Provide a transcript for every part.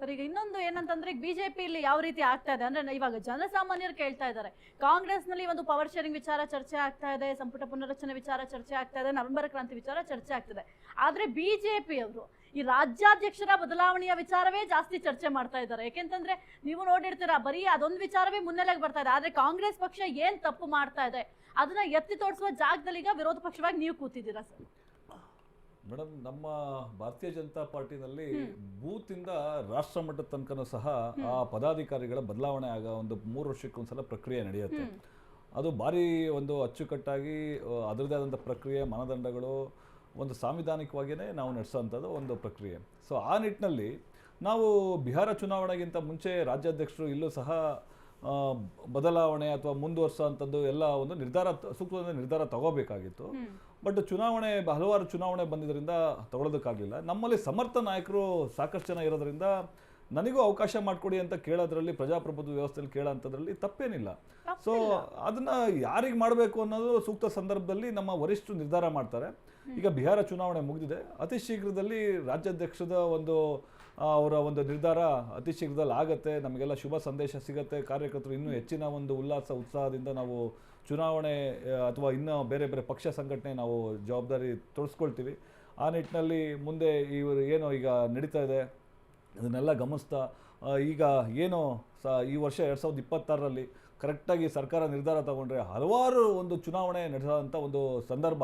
Sir, ಈಗ ಇನ್ನೊಂದು ಏನಂತಂದ್ರೆ, ಬಿಜೆಪಿ ಇಲ್ಲಿ ಯಾವ ರೀತಿ ಆಗ್ತಾ ಇದೆ? ಅಂದ್ರೆ, ಇವಾಗ ಜನಸಾಮಾನ್ಯರು ಕೇಳ್ತಾ ಇದ್ದಾರೆ. ಕಾಂಗ್ರೆಸ್ನಲ್ಲಿ ಒಂದು ಪವರ್ ಶೇರಿಂಗ್ ವಿಚಾರ ಚರ್ಚೆ ಆಗ್ತಾ ಇದೆ, ಸಂಪುಟ ಪುನರಚನೆ ವಿಚಾರ ಚರ್ಚೆ ಆಗ್ತಾ ಇದೆ, ನವೆಂಬರ್ ಕ್ರಾಂತಿ ವಿಚಾರ ಚರ್ಚೆ ಆಗ್ತಿದೆ. ಆದ್ರೆ ಬಿಜೆಪಿ ಅವರು ಈ ರಾಜ್ಯಾಧ್ಯಕ್ಷರ ಬದಲಾವಣೆಯ ವಿಚಾರವೇ ಜಾಸ್ತಿ ಚರ್ಚೆ ಮಾಡ್ತಾ ಇದ್ದಾರೆ. ಯಾಕೆಂತಂದ್ರೆ, ನೀವು ನೋಡಿರ್ತೀರಾ, ಬರೀ ಅದೊಂದು ವಿಚಾರವೇ ಮುನ್ನೆಲೆಗೆ ಬರ್ತಾ ಇದೆ. ಆದ್ರೆ ಕಾಂಗ್ರೆಸ್ ಪಕ್ಷ ಏನ್ ತಪ್ಪು ಮಾಡ್ತಾ ಇದೆ? ಅದನ್ನ ಎತ್ತಿ ತೋರಿಸುವ ಜಾಗದಲ್ಲಿ ಈಗ ವಿರೋಧ ಪಕ್ಷವಾಗಿ ನೀವು ಕೂತಿದ್ದೀರಾ, ಸರ್? ಮೇಡಮ್ ನಮ್ಮ ಭಾರತೀಯ ಜನತಾ ಪಾರ್ಟಿನಲ್ಲಿ ಬೂತಿಂದ ರಾಷ್ಟ್ರ ಮಟ್ಟದ ತನಕನೂ ಸಹ ಆ ಪದಾಧಿಕಾರಿಗಳ ಬದಲಾವಣೆ ಆಗ ಒಂದು ಮೂರು ವರ್ಷಕ್ಕೊಂದ್ಸಲ ಪ್ರಕ್ರಿಯೆ ನಡೆಯುತ್ತೆ. ಅದು ಭಾರಿ ಒಂದು ಅಚ್ಚುಕಟ್ಟಾಗಿ ಅದರದೇ ಆದಂಥ ಪ್ರಕ್ರಿಯೆ ಮಾನದಂಡಗಳು ಒಂದು ಸಾಂವಿಧಾನಿಕವಾಗಿಯೇ ನಾವು ನಡೆಸೋವಂಥದ್ದು ಒಂದು ಪ್ರಕ್ರಿಯೆ. ಸೊ ಆ ನಿಟ್ಟಿನಲ್ಲಿ ನಾವು ಬಿಹಾರ ಚುನಾವಣೆಗಿಂತ ಮುಂಚೆ ರಾಜ್ಯಾಧ್ಯಕ್ಷರು ಇಲ್ಲೂ ಸಹ ಬದಲಾವಣೆ ಅಥವಾ ಮುಂದುವರ್ಸೋ ಅಂಥದ್ದು ಎಲ್ಲ ಒಂದು ನಿರ್ಧಾರ ಸೂಕ್ತವಾದ ನಿರ್ಧಾರ ತಗೋಬೇಕಾಗಿತ್ತು. ಬಟ್ ಚುನಾವಣೆ ಹಲವಾರು ಚುನಾವಣೆ ಬಂದಿದ್ದರಿಂದ ತಗೊಳ್ಳೋದಕ್ಕಾಗಲಿಲ್ಲ. ನಮ್ಮಲ್ಲಿ ಸಮರ್ಥ ನಾಯಕರು ಸಾಕಷ್ಟು ಜನ ಇರೋದ್ರಿಂದ ನನಗೂ ಅವಕಾಶ ಮಾಡಿಕೊಡಿ ಅಂತ ಕೇಳೋದ್ರಲ್ಲಿ ಪ್ರಜಾಪ್ರಭುತ್ವ ವ್ಯವಸ್ಥೆಯಲ್ಲಿ ಕೇಳೋಂಥದ್ರಲ್ಲಿ ತಪ್ಪೇನಿಲ್ಲ. ಸೊ ಅದನ್ನ ಯಾರಿಗೆ ಮಾಡಬೇಕು ಅನ್ನೋದು ಸೂಕ್ತ ಸಂದರ್ಭದಲ್ಲಿ ನಮ್ಮ ವರಿಷ್ಠರು ನಿರ್ಧಾರ ಮಾಡ್ತಾರೆ. ಈಗ ಬಿಹಾರ ಚುನಾವಣೆ ಮುಗಿದಿದೆ. ಅತಿ ಶೀಘ್ರದಲ್ಲಿ ರಾಜ್ಯಾಧ್ಯಕ್ಷದ ಒಂದು ಅವರ ಒಂದು ನಿರ್ಧಾರ ಅತಿ ಶೀಘ್ರದಲ್ಲಿ ಆಗತ್ತೆ. ನಮಗೆಲ್ಲ ಶುಭ ಸಂದೇಶ ಸಿಗತ್ತೆ. ಕಾರ್ಯಕರ್ತರು ಇನ್ನೂ ಹೆಚ್ಚಿನ ಒಂದು ಉಲ್ಲಾಸ ಉತ್ಸಾಹದಿಂದ ನಾವು ಚುನಾವಣೆ ಅಥವಾ ಇನ್ನೂ ಬೇರೆ ಬೇರೆ ಪಕ್ಷ ಸಂಘಟನೆ ನಾವು ಜವಾಬ್ದಾರಿ ತೊಡಸ್ಕೊಳ್ತೀವಿ ಆ ನಿಟ್ಟಿನಲ್ಲಿ ಮುಂದೆ ಇವರು ಏನು ಈಗ ನಡೀತಾ ಇದೆ ಅದನ್ನೆಲ್ಲ ಗಮನಿಸ್ತಾ ಈಗ ಏನು ಸ ಈ ವರ್ಷ ಎರಡು ಸಾವಿರದ ಇಪ್ಪತ್ತಾರರಲ್ಲಿ ಕರೆಕ್ಟಾಗಿ ಸರ್ಕಾರ ನಿರ್ಧಾರ ತಗೊಂಡ್ರೆ ಹಲವಾರು ಒಂದು ಚುನಾವಣೆ ನಡೆಸಿದಂಥ ಒಂದು ಸಂದರ್ಭ.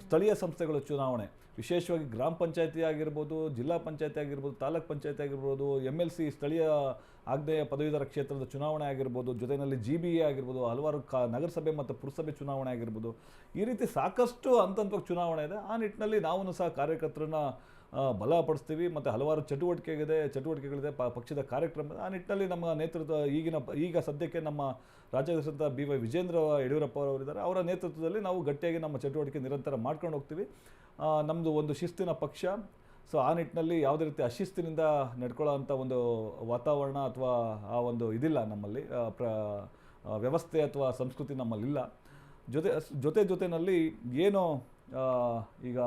ಸ್ಥಳೀಯ ಸಂಸ್ಥೆಗಳ ಚುನಾವಣೆ ವಿಶೇಷವಾಗಿ ಗ್ರಾಮ ಪಂಚಾಯತಿ ಆಗಿರ್ಬೋದು ಜಿಲ್ಲಾ ಪಂಚಾಯತಿ ಆಗಿರ್ಬೋದು ತಾಲೂಕ್ ಪಂಚಾಯತಿ ಆಗಿರ್ಬೋದು ಎಂ ಎಲ್ ಸಿ ಸ್ಥಳೀಯ ಆಗ್ನೇಯ ಪದವೀಧರ ಕ್ಷೇತ್ರದ ಚುನಾವಣೆ ಆಗಿರ್ಬೋದು, ಜೊತೆಯಲ್ಲಿ ಜಿ ಬಿ ಎ ಆಗಿರ್ಬೋದು, ಹಲವಾರು ಕ, ನಗರಸಭೆ ಮತ್ತು ಪುರಸಭೆ ಚುನಾವಣೆ ಆಗಿರ್ಬೋದು, ಈ ರೀತಿ ಸಾಕಷ್ಟು ಹಂತಂತವಾಗಿ ಚುನಾವಣೆ ಇದೆ. ಆ ನಿಟ್ಟಿನಲ್ಲಿ ನಾವು ಸಹ ಕಾರ್ಯಕರ್ತರನ್ನ ಬಲಪಡಿಸ್ತೀವಿ ಮತ್ತು ಹಲವಾರು ಚಟುವಟಿಕೆಗಿದೆ, ಚಟುವಟಿಕೆಗಳಿದೆ, ಪ, ಪಕ್ಷದ ಕಾರ್ಯಕ್ರಮ. ಆ ನಿಟ್ಟಿನಲ್ಲಿ ನಮ್ಮ ನೇತೃತ್ವ ಈಗಿನ, ಈಗ ಸದ್ಯಕ್ಕೆ ನಮ್ಮ ರಾಜ್ಯಾಧ್ಯಕ್ಷರಂತ ಬಿ ವೈ ವಿಜೇಂದ್ರ ಯಡಿಯೂರಪ್ಪ ಅವರಿದ್ದಾರೆ ಅವರ ನೇತೃತ್ವದಲ್ಲಿ ನಾವು ಗಟ್ಟಿಯಾಗಿ ನಮ್ಮ ಚಟುವಟಿಕೆ ನಿರಂತರ ಮಾಡ್ಕೊಂಡು ಹೋಗ್ತೀವಿ. ನಮ್ಮದು ಒಂದು ಶಿಸ್ತಿನ ಪಕ್ಷ. ಸೊ ಆ ನಿಟ್ಟಿನಲ್ಲಿ ಯಾವುದೇ ರೀತಿ ಅಶಿಸ್ತಿನಿಂದ ನಡ್ಕೊಳ್ಳೋ ಅಂಥ ಒಂದು ವಾತಾವರಣ ಅಥವಾ ಆ ಒಂದು ಇದಿಲ್ಲ ನಮ್ಮಲ್ಲಿ. ಪ್ರ ವ್ಯವಸ್ಥೆ ಅಥವಾ ಸಂಸ್ಕೃತಿ ನಮ್ಮಲ್ಲಿಲ್ಲ. ಜೊತೆ ಜೊತೆ ಜೊತೆಯಲ್ಲಿ ಏನು ಈಗ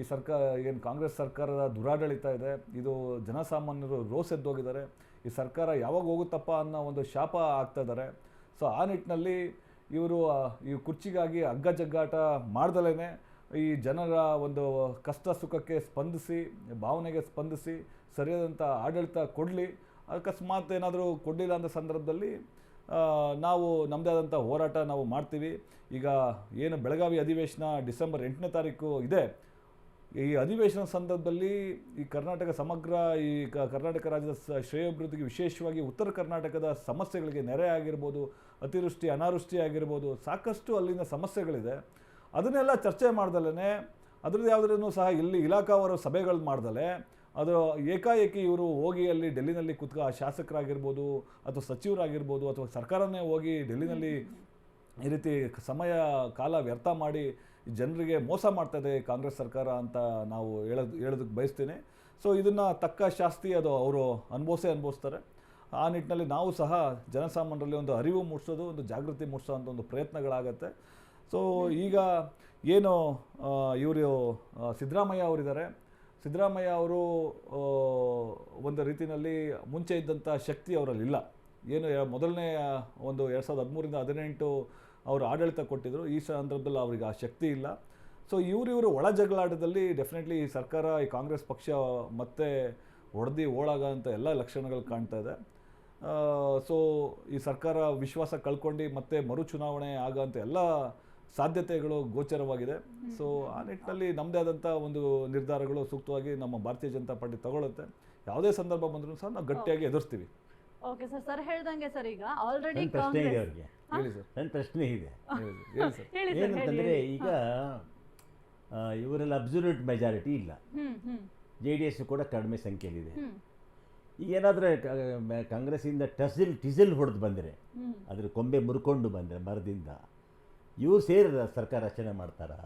ಈ ಸರ್ಕಾರ, ಏನು ಕಾಂಗ್ರೆಸ್ ಸರ್ಕಾರದ ದುರಾಡಳಿತ ಇದೆ, ಇದು ಜನಸಾಮಾನ್ಯರು ರೋಸ್ ಎದ್ದೋಗಿದ್ದಾರೆ ಈ ಸರ್ಕಾರ ಯಾವಾಗ ಹೋಗುತ್ತಪ್ಪ ಅನ್ನೋ ಒಂದು ಶಾಪ ಆಗ್ತಾ ಇದ್ದಾರೆ. ಸೊ ಆ ನಿಟ್ಟಿನಲ್ಲಿ ಇವರು ಈ ಕುರ್ಚಿಗಾಗಿ ಹಗ್ಗ ಜಗ್ಗಾಟ ಮಾಡ್ದಲೇ ಈ ಜನರ ಒಂದು ಕಷ್ಟ ಸುಖಕ್ಕೆ ಸ್ಪಂದಿಸಿ, ಭಾವನೆಗೆ ಸ್ಪಂದಿಸಿ ಸರಿಯಾದಂಥ ಆಡಳಿತ ಕೊಡಲಿ. ಅಕಸ್ಮಾತ್ ಏನಾದರೂ ಕೊಡಲಿಲ್ಲ ಅಂತ ಸಂದರ್ಭದಲ್ಲಿ ನಾವು ನಮ್ಮದೇ ಆದಂಥ ಹೋರಾಟ ನಾವು ಮಾಡ್ತೀವಿ. ಈಗ ಏನು ಬೆಳಗಾವಿ ಅಧಿವೇಶನ ಡಿಸೆಂಬರ್ ಎಂಟನೇ ತಾರೀಕು ಇದೆ. ಈ ಅಧಿವೇಶನ ಸಂದರ್ಭದಲ್ಲಿ ಈ ಕರ್ನಾಟಕ ಸಮಗ್ರ, ಈ ಕರ್ನಾಟಕ ರಾಜ್ಯದ ಶ್ರೇಯೋಭಿವೃದ್ಧಿಗೆ ವಿಶೇಷವಾಗಿ ಉತ್ತರ ಕರ್ನಾಟಕದ ಸಮಸ್ಯೆಗಳಿಗೆ ನೆರೆ ಆಗಿರ್ಬೋದು ಅತಿವೃಷ್ಟಿ, ಅನಾವೃಷ್ಟಿ ಆಗಿರ್ಬೋದು, ಸಾಕಷ್ಟು ಅಲ್ಲಿನ ಸಮಸ್ಯೆಗಳಿದೆ. ಅದನ್ನೆಲ್ಲ ಚರ್ಚೆ ಮಾಡ್ದಲೇ ಅದ್ರದ್ದು ಯಾವುದ್ರೂ ಸಹ ಇಲ್ಲಿ ಇಲಾಖಾವಾರು ಸಭೆಗಳು ಮಾಡ್ದಲೆ, ಅದು ಏಕಾಏಕಿ ಇವರು ಹೋಗಿ ಅಲ್ಲಿ ಡೆಲ್ಲಿನಲ್ಲಿ ಕುತ್ಕ ಶಾಸಕರಾಗಿರ್ಬೋದು ಅಥವಾ ಸಚಿವರಾಗಿರ್ಬೋದು ಅಥವಾ ಸರ್ಕಾರನೇ ಹೋಗಿ ಡೆಲ್ಲಿನಲ್ಲಿ ಈ ರೀತಿ ಸಮಯ, ಕಾಲ ವ್ಯರ್ಥ ಮಾಡಿ ಜನರಿಗೆ ಮೋಸ ಮಾಡ್ತದೆ ಕಾಂಗ್ರೆಸ್ ಸರ್ಕಾರ ಅಂತ ನಾವು ಹೇಳೋದು ಹೇಳೋದಕ್ಕೆ ಬಯಸ್ತೀನಿ. ಸೊ, ಇದನ್ನು ತಕ್ಕ ಶಾಸ್ತಿ ಅದು ಅವರು ಅನುಭವಿಸೇ ಅನುಭವಿಸ್ತಾರೆ. ಆ ನಿಟ್ಟಿನಲ್ಲಿ ನಾವು ಸಹ ಜನಸಾಮಾನ್ಯರಲ್ಲಿ ಒಂದು ಅರಿವು ಮೂಡಿಸೋದು, ಒಂದು ಜಾಗೃತಿ ಮೂಡಿಸೋ ಅಂತ ಒಂದು ಪ್ರಯತ್ನಗಳಾಗತ್ತೆ. ಸೊ ಈಗ ಏನು ಇವರು ಸಿದ್ದರಾಮಯ್ಯ ಅವರಿದ್ದಾರೆ. ಸಿದ್ದರಾಮಯ್ಯ ಅವರು ಒಂದು ರೀತಿಯಲ್ಲಿ ಮುಂಚೆ ಇದ್ದಂಥ ಶಕ್ತಿ ಅವರಲ್ಲಿ ಇಲ್ಲ. ಏನು ಮೊದಲನೇ ಒಂದು ಎರಡು ಸಾವಿರದ ಹದಿಮೂರಿಂದ ಹದಿನೆಂಟು ಅವರು ಆಡಳಿತ ಕೊಟ್ಟಿದ್ದರು ಈ ಸಂದರ್ಭದಲ್ಲಿ ಅವ್ರಿಗೆ ಆ ಶಕ್ತಿ ಇಲ್ಲ. ಸೊ ಇವರು ಇವರು ಒಳ ಜಗಳಾಟದಲ್ಲಿ ಡೆಫಿನೆಟ್ಲಿ ಈ ಸರ್ಕಾರ ಈ ಕಾಂಗ್ರೆಸ್ ಪಕ್ಷ ಮತ್ತೆ ಒಡೆದು ಓಳಾಗೋಂಥ ಎಲ್ಲ ಲಕ್ಷಣಗಳು ಕಾಣ್ತಾ ಇದೆ. ಸೊ ಈ ಸರ್ಕಾರ ವಿಶ್ವಾಸ ಕಳ್ಕೊಂಡು ಮತ್ತೆ ಮರು ಚುನಾವಣೆ ಆಗೋಂಥ ಎಲ್ಲ ಸಾಧ್ಯತೆಗಳು ಗೋಚರವಾಗಿದೆ. ಸೊ ಆ ನಿಟ್ಟಿನಲ್ಲಿ ನಮ್ಮದೇ ಆದಂಥ ಒಂದು ನಿರ್ಧಾರಗಳು ಸೂಕ್ತವಾಗಿ ನಮ್ಮ ಭಾರತೀಯ ಜನತಾ ಪಾರ್ಟಿ ತಗೊಳ್ಳುತ್ತೆ ಯಾವುದೇ ಸಂದರ್ಭ ಬಂದರೂ ಸಹ ನಾವು ಗಟ್ಟಿಯಾಗಿ ಎದುರಿಸ್ತೀವಿ. ಓಕೆ ಸರ್ ಸರ್ ಹೇಳ್ದಂಗೆ ಸರ್ ಈಗ ಆಲ್ರೆಡಿ ನನ್ನ ಪ್ರಶ್ನೆ ಇದೆ ಅವ್ರಿಗೆ. ಹೇಳಿ ಸರ್ ನನ್ನ ಪ್ರಶ್ನೆ ಇದೆ. ಹೇಳಿ ಸರ್ ಹೇಳಿ ಏನಂತಂದರೆ ಈಗ ಇವರಲ್ಲಿ ಅಬ್ಸಲ್ಯೂಟ್ ಮೆಜಾರಿಟಿ ಇಲ್ಲ. ಜೆ ಡಿ ಎಸ್ ಕೂಡ ಕಡಿಮೆ ಸಂಖ್ಯೆಯಲ್ಲಿದೆ. ಈಗ ಏನಾದರೂ ಕಾಂಗ್ರೆಸ್ಸಿಂದ ಟಸಿಲ್ ಟಿಸಿಲ್ ಹೊಡೆದು ಬಂದರೆ ಅದ್ರ ಕೊಂಬೆ ಮುರ್ಕೊಂಡು ಬಂದರೆ ಮರದಿಂದ ಇವ್ರು ಸೇರಿ ಸರ್ಕಾರ ರಚನೆ ಮಾಡ್ತಾರಾ?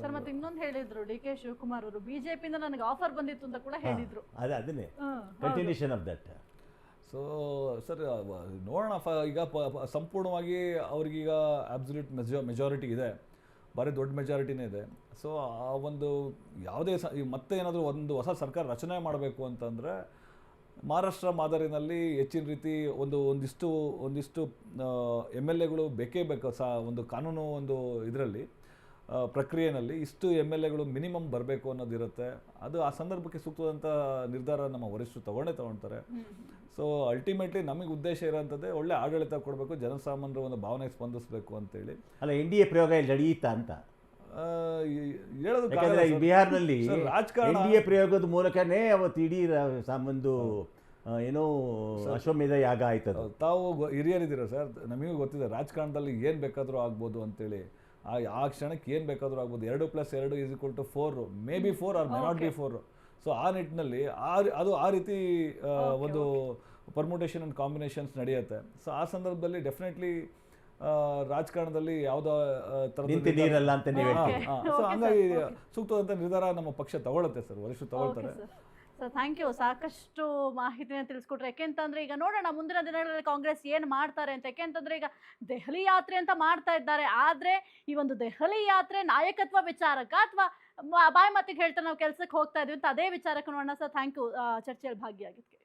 ಸರ್ ಮತ್ತೆ ಇನ್ನೊಂದು ಹೇಳಿದ್ರು ಡಿ ಕೆ ಶಿವಕುಮಾರ್ ಅವರು ಬಿಜೆಪಿಯಿಂದ ನನಗೆ ಆಫರ್ ಬಂದಿತ್ತು ಅಂತ ಕೂಡ ಹೇಳಿದ್ರು. ಅದೇ ಅದನ್ನೇ. Continuation of that so sir ನೋಡೋಣ ಫ ಈಗ ಪ ಸಂಪೂರ್ಣವಾಗಿ ಅವ್ರಿಗೀಗ ಅಬ್ಸಲ್ಯೂಟ್ ಮೆಜ ಮೆಜಾರಿಟಿ ಇದೆ. ಭಾರಿ ದೊಡ್ಡ ಮೆಜಾರಿಟಿನೇ ಇದೆ. ಸೊ ಆ ಒಂದು ಯಾವುದೇ ಸ ಮತ್ತೆ ಏನಾದರೂ ಒಂದು ಹೊಸ ಸರ್ಕಾರ ರಚನೆ ಮಾಡಬೇಕು ಅಂತಂದರೆ ಮಹಾರಾಷ್ಟ್ರ ಮಾದರಿನಲ್ಲಿ ಹೆಚ್ಚಿನ ರೀತಿ ಒಂದು ಒಂದಿಷ್ಟು ಒಂದಿಷ್ಟು ಎಂ ಎಲ್ ಎಗಳು ಬೇಕೇ ಬೇಕು ಸಹ ಒಂದು ಕಾನೂನು ಒಂದು ಇದರಲ್ಲಿ ಪ್ರಕ್ರಿಯೆಯಲ್ಲಿ ಇಷ್ಟು ಎಂ ಎಲ್ ಎಗಳು ಮಿನಿಮಮ್ ಬರಬೇಕು ಅನ್ನೋದಿರುತ್ತೆ. ಅದು ಆ ಸಂದರ್ಭಕ್ಕೆ ಸೂಕ್ತವಾದಂಥ ನಿರ್ಧಾರ ನಮ್ಮ ವರಿಷ್ಠರು ತಗೊಂಡೇ ತಗೊಳ್ತಾರೆ. ಸೊ ಅಲ್ಟಿಮೇಟ್ಲಿ ನಮಗೆ ಉದ್ದೇಶ ಇರೋಂಥದ್ದೇ ಒಳ್ಳೆ ಆಡಳಿತ ಕೊಡಬೇಕು ಜನಸಾಮಾನ್ಯರ ಒಂದು ಭಾವನೆಗೆ ಸ್ಪಂದಿಸಬೇಕು ಅಂತೇಳಿ. ಅಲ್ಲ ಎನ್ ಡಿ ಎ ಪ್ರಯೋಗ ಇಲ್ಲಿ ನಡೆಯುತ್ತಾ ಅಂತ. ಯಾಕಂದ್ರೆ ಈ ಸರ್. ಬಿಹಾರ್ನಲ್ಲಿ ರಾಜಕಾರಣ ಎನ್ ಡಿ ಎ ಪ್ರಯೋಗದ ಮೂಲಕನೇ ಅವತ್ತು ಇಡೀ ರಾ- ಸಾಮಂದು ಆ, ಏನೋ ಅಶ್ವಮೇಧ ಯಾಗ ಆಯ್ತದ. ತಾವು ಗೊ- ಹಿರಿಯರಿದ್ದೀರ ಸರ್? ನಮಗೂ ಗೊತ್ತಿದೆ ರಾಜಕಾರಣದಲ್ಲಿ ಏನು ಬೇಕಾದರೂ ಆಗ್ಬೋದು ಅಂತೇಳಿ. ಆ ಆ ಕ್ಷಣಕ್ಕೆ ಏನು ಬೇಕಾದರೂ ಆಗ್ಬೋದು. ಎರಡು ಪ್ಲಸ್ ಎರಡು is equal to four may be four or may not be four so ಆ ನಿಟ್ಟಿನಲ್ಲಿ ಆ ರಿ- ಅದು ಆ ರೀತಿ ಆ, ಒಂದು ಪರ್ಮುಟೇಷನ್ ಆ್ಯಂಡ್ ಕಾಂಬಿನೇಷನ್ಸ್ ನಡೆಯುತ್ತೆ. ಸೊ ಆ ಸಂದರ್ಭದಲ್ಲಿ ಡೆಫಿನೆಟ್ಲಿ ರಾಜಕಾರಣದಲ್ಲಿ ಯಾವುದೋ ನಿಂತು ನೀರಲ್ಲ ಅಂತ ನೀವು Okay. ಹೇಳ್ತೀರಿ ಸೊ ಹಂಗಾಗಿ ಸೂಕ್ತವಾದಂಥ ನಿರ್ಧಾರ ನಮ್ಮ ಪಕ್ಷ ತಗೊಳುತ್ತೆ ಸರ್ ವರಿಷ್ಠರು ತಗೊಳ್ತಾರೆ. ಸರ್ ಥ್ಯಾಂಕ್ ಯು ಸಾಕಷ್ಟು ಮಾಹಿತಿನ ತಿಳಿಸ್ಕೊಟ್ರೆ. ಯಾಕೆಂತಂದ್ರೆ ಈಗ ನೋಡೋಣ ಮುಂದಿನ ದಿನಗಳಲ್ಲಿ ಕಾಂಗ್ರೆಸ್ ಏನು ಮಾಡ್ತಾರೆ ಅಂತ. ಯಾಕೆಂತಂದ್ರೆ ಈಗ ದೆಹಲಿ ಯಾತ್ರೆ ಅಂತ ಮಾಡ್ತಾ ಇದ್ದಾರೆ. ಆದ್ರೆ ಈ ಒಂದು ದೆಹಲಿ ಯಾತ್ರೆ ನಾಯಕತ್ವ ವಿಚಾರಕ್ಕ ಅಥವಾ ಬಾಯಿ ಮಾತಿಗೆ ಹೇಳ್ತಾರೆ ನಾವು ಕೆಲಸಕ್ಕೆ ಹೋಗ್ತಾ ಇದೀವಿ ಅಂತ ಅದೇ ವಿಚಾರಕ್ಕೆ ನೋಡೋಣ ಸರ್ ಥ್ಯಾಂಕ್ ಯು ಚರ್ಚೆಯಲ್ಲಿ ಭಾಗಿಯಾಗಿದ್ದಕ್ಕೆ.